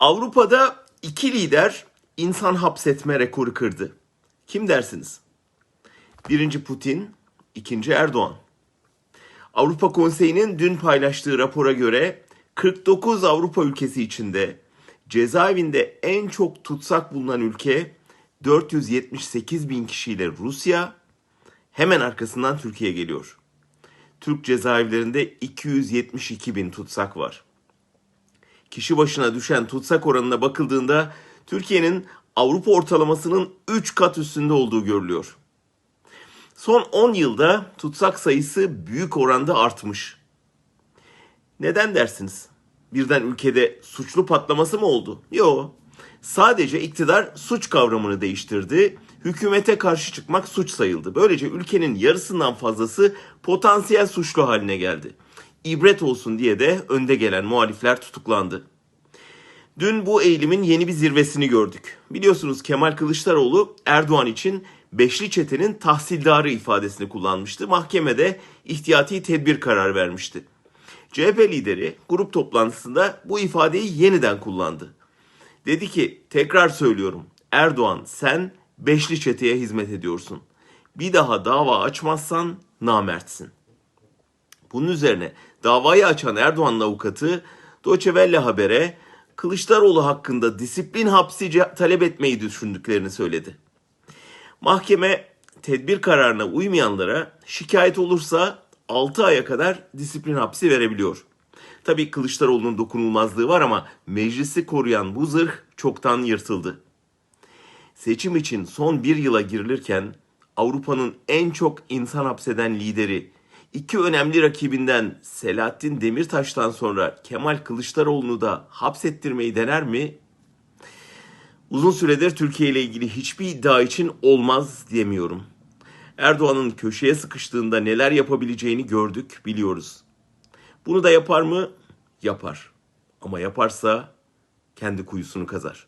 Avrupa'da iki lider insan hapsetme rekoru kırdı. Kim dersiniz? Birinci Putin, ikinci Erdoğan. Avrupa Konseyi'nin dün paylaştığı rapora göre 49 Avrupa ülkesi içinde cezaevinde en çok tutsak bulunan ülke 478 bin kişiyle Rusya, hemen arkasından Türkiye geliyor. Türk cezaevlerinde 272 bin tutsak var. Kişi başına düşen tutsak oranına bakıldığında Türkiye'nin Avrupa ortalamasının 3 kat üstünde olduğu görülüyor. Son 10 yılda tutsak sayısı büyük oranda artmış. Neden dersiniz? Birden ülkede suçlu patlaması mı oldu? Yok. Sadece iktidar suç kavramını değiştirdi. Hükümete karşı çıkmak suç sayıldı. Böylece ülkenin yarısından fazlası potansiyel suçlu haline geldi. İbret olsun diye de önde gelen muhalifler tutuklandı. Dün bu eğilimin yeni bir zirvesini gördük. Biliyorsunuz Kemal Kılıçdaroğlu Erdoğan için beşli çetenin tahsildarı ifadesini kullanmıştı. Mahkemede ihtiyati tedbir karar vermişti. CHP lideri grup toplantısında bu ifadeyi yeniden kullandı. Dedi ki tekrar söylüyorum Erdoğan sen beşli çeteye hizmet ediyorsun. Bir daha dava açmazsan namertsin. Bunun üzerine davayı açan Erdoğan'ın avukatı Deutsche Haber'e Kılıçdaroğlu hakkında disiplin hapsi talep etmeyi düşündüklerini söyledi. Mahkeme tedbir kararına uymayanlara şikayet olursa 6 aya kadar disiplin hapsi verebiliyor. Tabii Kılıçdaroğlu'nun dokunulmazlığı var ama meclisi koruyan bu zırh çoktan yırtıldı. Seçim için son bir yıla girilirken Avrupa'nın en çok insan hapseden lideri, iki önemli rakibinden Selahattin Demirtaş'tan sonra Kemal Kılıçdaroğlu'nu da hapsettirmeyi dener mi? Uzun süredir Türkiye ile ilgili hiçbir iddia için olmaz diyemiyorum. Erdoğan'ın köşeye sıkıştığında neler yapabileceğini gördük, biliyoruz. Bunu da yapar mı? Yapar. Ama yaparsa kendi kuyusunu kazar.